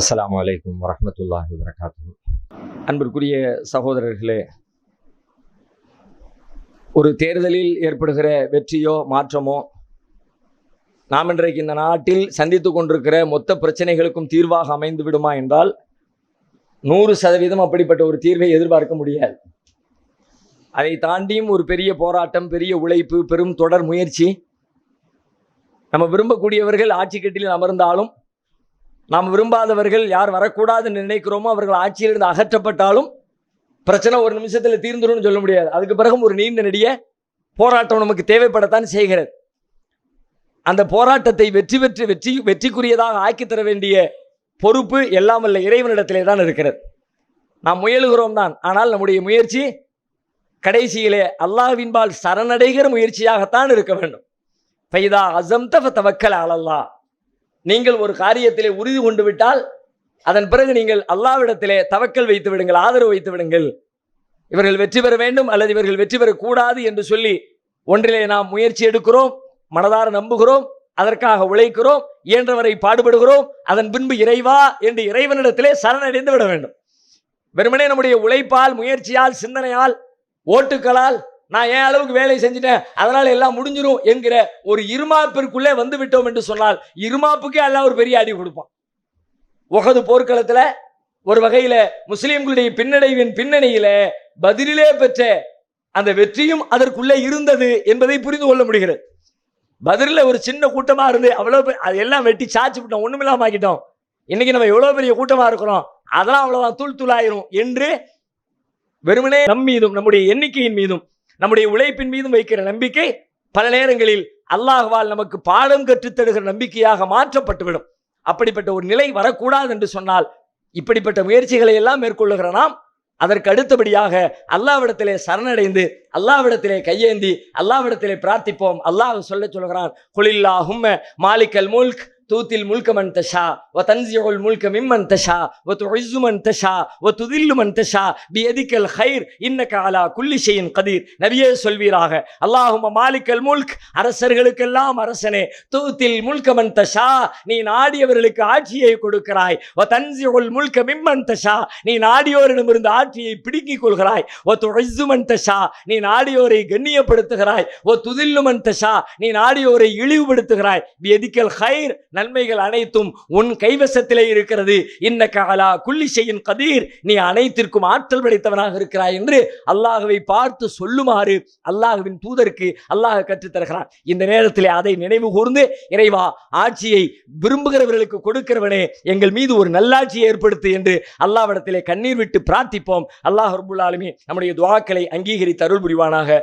அஸ்லாம் அலைக்கும் வரஹ்மத்துல்லாஹி வரகாத்து அன்பிற்குரிய சகோதரர்களே ஒரு தேர்தலில் ஏற்படுகிற வெற்றியோ மாற்றமோ நாம் இன்றைக்கு இந்த நாட்டில் சந்தித்து கொண்டிருக்கிற மொத்த பிரச்சனைகளுக்கும் தீர்வாக அமைந்து விடுமா என்றால் நூறு சதவீதம் அப்படிப்பட்ட ஒரு தீர்வை எதிர்பார்க்க முடியாது. அதை தாண்டியும் ஒரு பெரிய போராட்டம் பெரிய உழைப்பு பெரும் தொடர் முயற்சி நம்ம விரும்பக்கூடியவர்கள் ஆட்சி கட்டில் அமர்ந்தாலும் நாம் விரும்பாதவர்கள் யார் வரக்கூடாதுன்னு நினைக்கிறோமோ அவர்கள் ஆட்சியிலிருந்து அகற்றப்பட்டாலும் பிரச்சனை ஒரு நிமிஷத்தில் தீர்ந்துடும் சொல்ல முடியாது. அதுக்கு பிறகும் ஒரு நீண்ட நெடிய போராட்டம் நமக்கு தேவைப்படத்தான் செய்கிறது. அந்த போராட்டத்தை வெற்றி பெற்று வெற்றி வெற்றிக்குரியதாக ஆக்கி தர வேண்டிய பொறுப்பு எல்லாம் வல்ல இறைவனிடத்திலே தான் இருக்கிறது. நாம் முயலுகிறோம் தான். ஆனால் நம்முடைய முயற்சி கடைசியிலே அல்லாஹ்வின்பால் சரணடைகிற முயற்சியாகத்தான் இருக்க வேண்டும். பைதா அசம்த தவக்கல் அலல்லா நீங்கள் ஒரு காரியத்திலே உறுதி கொண்டு விட்டால் அதன் பிறகு நீங்கள் அல்லாவிடத்திலே தவக்கல் வைத்து விடுங்கள் ஆதரவு வைத்து விடுங்கள். இவர்கள் வெற்றி பெற வேண்டும் அல்லது இவர்கள் வெற்றி பெறக்கூடாது என்று சொல்லி ஒன்றிலே நாம் முயற்சி எடுக்கிறோம் மனதார நம்புகிறோம் அதற்காக உழைக்கிறோம் இயன்றவரை பாடுபடுகிறோம் அதன் பின்பு இறைவா என்று இறைவனிடத்திலே சரணடைந்து விட வேண்டும். வெறுமனே நம்முடைய உழைப்பால் முயற்சியால் சிந்தனையால் ஓட்டுக்களால் நான் என் அளவுக்கு வேலை செஞ்சுட்டேன்? அதனால எல்லாம் முடிஞ்சிடும் என்கிற ஒரு இருமாப்பிற்குள்ளே வந்து விட்டோம் என்று சொன்னால் இருமாப்புக்கே எல்லாம் ஒரு பெரிய அடி கொடுப்பான். உகது போர்க்களத்துல ஒரு வகையில் முஸ்லீம்களுடைய பின்னடைவின் பின்னணியில பதிலிலே பெற்ற அந்த வெற்றியும் அதற்குள்ளே இருந்தது என்பதை புரிந்து கொள்ள முடிகிறது. பதிலில் ஒரு சின்ன கூட்டமாக இருந்து அவ்வளோ அது எல்லாம் வெட்டி சாச்சு விட்டோம் ஒண்ணுமில்லாம ஆக்கிட்டோம். இன்னைக்கு நம்ம எவ்வளோ பெரிய கூட்டமா இருக்கிறோம் அதெல்லாம் அவ்வளவுதான் தூள் தூளாயிரும் என்று வெறுமனே நம் மீதும் நம்முடைய எண்ணிக்கையின் மீதும் நம்முடைய உழைப்பின் மீதும் வைக்கிற நம்பிக்கை பல நேரங்களில் அல்லாஹ்வால் நமக்கு பாடம் கற்றுத்தருகிற நம்பிக்கையாக மாற்றப்பட்டுவிடும். அப்படிப்பட்ட ஒரு நிலை வரக்கூடாது என்று சொன்னால் இப்படிப்பட்ட முயற்சிகளை எல்லாம் மேற்கொள்ளுகிற நாம் அதற்கு அடுத்தபடியாக அல்லாவிடத்திலே சரணடைந்து அல்லாவிடத்திலே கையேந்தி அல்லாவிடத்திலே பிரார்த்திப்போம். அல்லாஹ் சொல்ல சொல்கிறான் குலில்லாஹும்ம மாலிக்கல் முல்க் தூத்தில் முல்க மன் தஷா வ தன்சியுல் முல்க மிம்மன் தஷா வ துஇஸ்ஸு மன் தஷா வ துதில்லு மன் தஷா பியதிக்கல் ஹைர் இன்னக அலா குல்லி ஷைஇன் கதீர். நபியே சொல்வீராக அல்லாஹும மாலிக்கல் முல்க் அரசர்களுக்கெல்லாம் அரசனே தூத்தில் முல்க மன் தஷா நீ நாடியவர்களுக்கு ஆட்சியை கொடுக்கிறாய். வ தன்சியுல் முல்க மிம்மன் தஷா நீ நாடியோரிடமிருந்து ஆட்சியை பிடுங்கிக் கொள்கிறாய். ஒ துஇஸ்ஸு தஷா நீ நாடியோரை கண்ணியப்படுத்துகிறாய். ஒ துதில்லுமன் தஷா நீ நாடியோரை இழிவுபடுத்துகிறாய். பியதிக்கல் ஹைர் நன்மைகள் அனைத்தும் உன் கைவசத்திலே இருக்கிறது. இன்ன காலா குள்ளி செய்யும் கதீர். நீ அனைத்திற்கும் ஆற்றல் படைத்தவனாக இருக்கிறாய் என்று அல்லாஹுவை பார்த்து சொல்லுமாறு அல்லாஹுவின் தூதருக்கு அல்லாஹ் கற்றுத் தருகிறான். இந்த நேரத்திலே அதை நினைவு கூர்ந்து இறைவா ஆட்சியை விரும்புகிறவர்களுக்கு கொடுக்கிறவனே எங்கள் மீது ஒரு நல்லாட்சியை ஏற்படுத்து என்று அல்லாவிடத்திலே கண்ணீர் விட்டு பிரார்த்திப்போம். அல்லாஹ் ரபுல்லாலுமே நம்முடைய துவாக்களை அங்கீகரித்து அருள் புரிவானாக.